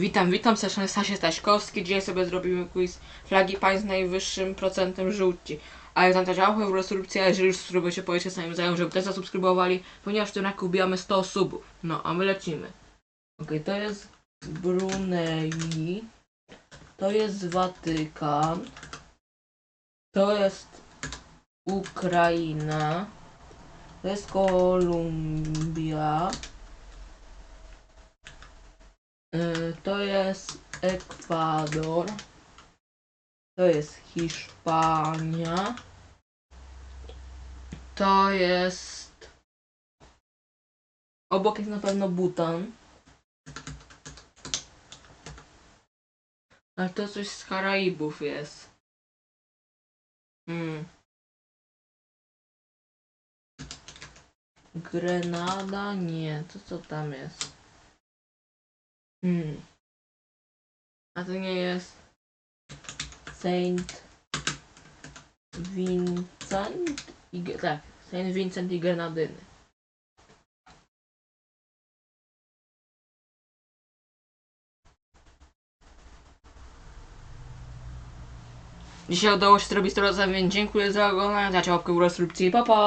Witam, witam, serdecznie Stasie Staśkowski. Dzisiaj sobie zrobimy quiz flagi państw z najwyższym procentem żółci. Ale tam też łapę w jeżeli już subskrybujecie, powiedzcie samym zajął, żeby też zasubskrybowali, ponieważ w tym roku ubijamy 100 subów. No, a my lecimy. Okej, to jest Brunei, to jest Watykan, to jest Ukraina, to jest Kolumbia, To jest Ekwador. To jest Hiszpania. To jest. Obok jest na pewno Butan. Ale to coś z Karaibów jest. Hmm. Grenada? Nie, to co tam jest? Hmm. A to nie jest Saint Vincent i tak, Saint Vincent i Grenadyny. Dzisiaj udało się zrobić to razem, więc dziękuję za oglądanie, dajcie łapkę w subskrypcji, pa pa!